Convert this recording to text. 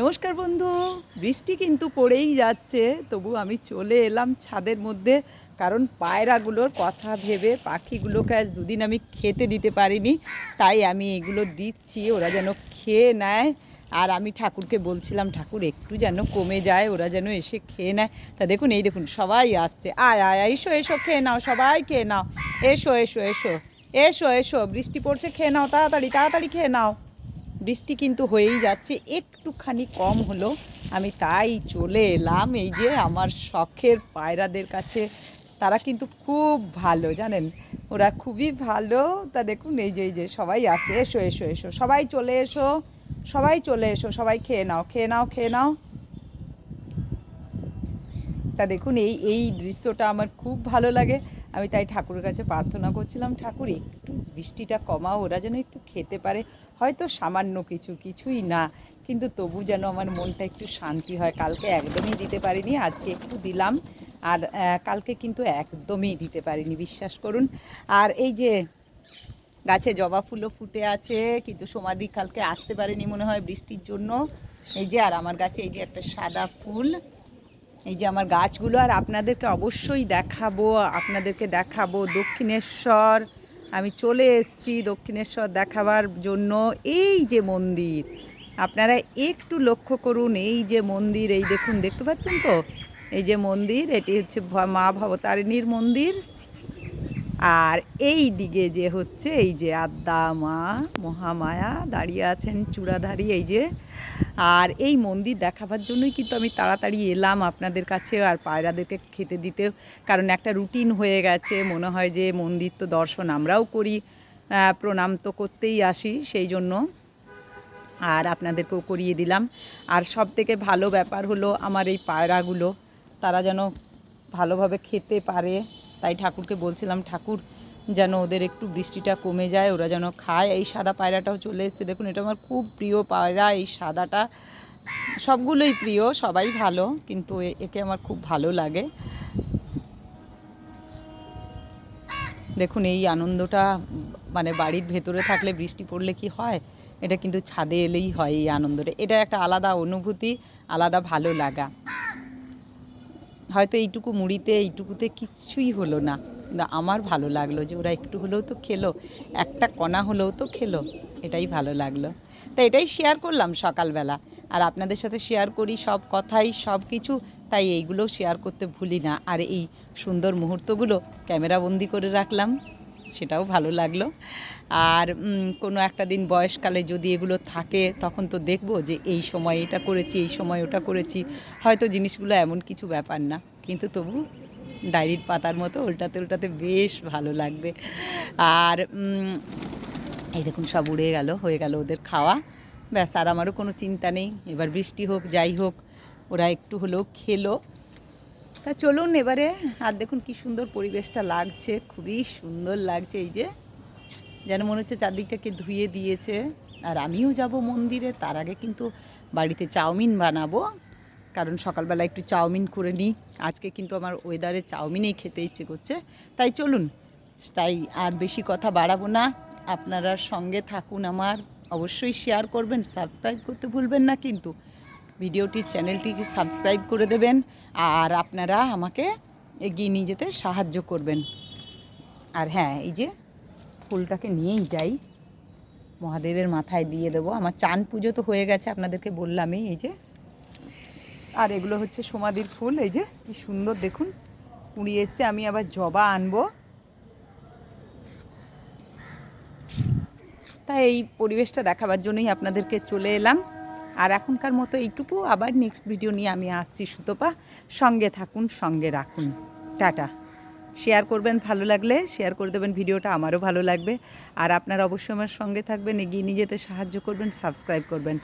নমস্কার বন্ধু, বৃষ্টি কিন্তু পড়েই যাচ্ছে, তবু আমি চলে এলাম ছাদের মধ্যে, কারণ পায়রাগুলোর কথা ভেবে পাখিগুলোকে আজ দুদিন আমি খেতে দিতে পারিনি, তাই আমি এগুলো দিচ্ছি, ওরা যেন খেয়ে নেয়। আর আমি ঠাকুরকে বলছিলাম, ঠাকুর, একটু যেন কমে যায়, ওরা যেন এসে খেয়ে নেয়। তা দেখুন, এই দেখুন, সবাই আসছে। আয় আয় এসো এসো, খেয়ে নাও, সবাই খেয়ে নাও। এসো এসো এসো এসো এসো, বৃষ্টি পড়ছে, খেয়ে নাও, তাড়াতাড়ি তাড়াতাড়ি খেয়ে নাও। বৃষ্টি কিন্তু হয়েই যাচ্ছে, একটুখানি কম হলো। আমি তাই চলে এলাম, এই যে আমার শখের পায়রাদের কাছে। তারা কিন্তু খুব ভালো, জানেন? ওরা খুবই ভালো। তা দেখুন, এই যে এই যে, সবাই আসে এসো এসো এসো। সবাই চলে এসো, সবাই চলে এসো, সবাই খেয়ে নাও খেয়ে নাও খেয়ে নাও। তা দেখুন, এই এই দৃশ্যটা আমার খুব ভালো লাগে। আমি তাই ঠাকুরের কাছে প্রার্থনা করছিলাম, ঠাকুর, একটু বৃষ্টিটা কমাও, ওরা যেন একটু খেতে পারে। হয়তো সামান্য কিছু, কিছুই না। কিন্তু তবু যেন আমার মনটা একটু শান্তি হয়। কালকে একদমই দিতে পারিনি, আজকে একটু দিলাম। আর কালকে কিন্তু একদমই দিতে পারিনি, বিশ্বাস করুন। আর এই যে গাছে জবা ফুলও ফুটে আছে, কিন্তু সমাধি কালকে আসতে পারেনি মনে হয় বৃষ্টির জন্য। এই যে, আর আমার গাছে এই যে একটা সাদা ফুল। এই যে আমার গাছগুলো, আর আপনাদেরকে অবশ্যই দেখাবো, আপনাদেরকে দেখাবো দক্ষিণেশ্বর। আমি চলে এসেছি দক্ষিণেশ্বর দেখাবার জন্য। এই যে মন্দির, আপনারা একটু লক্ষ্য করুন, এই যে মন্দির, এই দেখুন, দেখতে পাচ্ছেন তো? এই যে মন্দির, এটি হচ্ছে মা ভবতারিণীর মন্দির। আর এই দিকে যে হচ্ছে, এই যে আদ্যা মা মহামায়া দাঁড়িয়ে আছেন চূড়াধারী, এই যে। আর এই মন্দির দেখাবার জন্যই কিন্তু আমি তাড়াতাড়ি এলাম আপনাদের কাছে আর পায়রাদেরকে খেতে দিতে, কারণ একটা রুটিন হয়ে গেছে। মনে হয় যে মন্দির তো দর্শন আমরাও করি প্রণাম তো করতেই আসি, সেই জন্য আর আপনাদেরকেও করিয়ে দিলাম। আর সব থেকে ভালো ব্যাপার হলো আমার এই পায়রাগুলো, তারা যেন ভালোভাবে খেতে পারে। তাই ঠাকুরকে বলছিলাম, ঠাকুর, যেন ওদের একটু বৃষ্টিটা কমে যায়, ওরা যেন খায়। এই সাদা পায়রাটাও চলে এসেছে। দেখুন, এটা আমার খুব প্রিয় পায়রা, এই সাদাটা সবগুলোই প্রিয়, সবাই ভালো, কিন্তু একে আমার খুব ভালো লাগে। দেখুন, এই আনন্দটা মানে বাড়ির ভেতরে থাকলে বৃষ্টি পড়লে কি হয়? এটা কিন্তু ছাদে এলেই হয় এই আনন্দটা। এটা একটা আলাদা অনুভূতি, আলাদা ভালো লাগা। হয়তো এইটুকু মুড়িতে, এইটুকুতে কিচ্ছুই হলো না। কিন্তু আমার ভালো লাগল যে ওরা একটু হলেও তো খেলো, একটা কণা হলেও তো খেলো, এটাই ভালো লাগল। তা এটাই শেয়ার করলাম সকালবেলা। আর আপনাদের সাথে শেয়ার করি সব কথাই, সব কিছু, তাই এইগুলো শেয়ার করতে ভুলি না। আর এই সুন্দর মুহূর্তগুলো ক্যামেরাবন্দি করে রাখলাম। সেটাও ভালো লাগল। আর কোনো একটা দিন বয়সকালে যদি এগুলো থাকে, তখন তো দেখব যে এই সময় এটা করেছি, এই সময় ওটা করেছি। হয়তো জিনিসগুলো এমন কিছু ব্যাপার না। কিন্তু তবু ডায়েরির পাতার মতো উল্টাতে উল্টাতে বেশ ভালো লাগবে। আর এই দেখুন সব উড়ে গেল, হয়ে গেল ওদের খাওয়া। ব্যাস, আর আমারও কোনো চিন্তা নেই। এবার বৃষ্টি হোক, যাই হোক, ওরা একটু হলেও খেলো। তা চলুন এবারে, আর দেখুন কি সুন্দর পরিবেশটা লাগছে, খুবই সুন্দর লাগছে এই যে। যেন মনে হচ্ছে চারদিকটাকে ধুয়ে দিয়েছে। আর আমিও যাব মন্দিরে, তার আগে কিন্তু বাড়িতে চাউমিন বানাবো। কারণ সকালবেলা একটু চাউমিন করে নিই। আজকে কিন্তু আমার ওয়েদারে চাউমিনেই খেতে ইচ্ছে করছে। তাই চলুন, তাই আর বেশি কথা বাড়াবো না। আপনারা সঙ্গে থাকুন আমার। অবশ্যই শেয়ার করবেন সাবস্ক্রাইব করতে ভুলবেন না কিন্তু। ভিডিওটি চ্যানেলটিকে সাবস্ক্রাইব করে দেবেন আর আপনারা আমাকে এগিয়ে নিয়ে যেতে সাহায্য করবেন। আর হ্যাঁ এই যে ফুলটাকে নিয়েই যাই। মহাদেবের মাথায় দিয়ে দেবো। আমার চান পুজো তো হয়ে গেছে, আপনাদেরকে বললামই, এই যে। আর এগুলো হচ্ছে সমাধির ফুল, এই যে, কি সুন্দর, দেখুন। কুড়িয়ে এসছে, আমি আবার জবা আনব। তাই এই পরিবেশটা দেখাবার জন্যই আপনাদেরকে চলে এলাম। আর এখনকার মতো এইটুকু। আবার নেক্সট ভিডিও নিয়ে আমি আসছি সুতপা। সঙ্গে থাকুন, সঙ্গে রাখুন। টাটা। শেয়ার করবেন ভালো লাগলে শেয়ার করে দেবেন ভিডিওটা আমারও ভালো লাগবে। আর আপনারা অবশ্যই আমার সঙ্গে থাকবেন, এগিয়ে নিয়ে যেতে সাহায্য করবেন সাবস্ক্রাইব করবেন।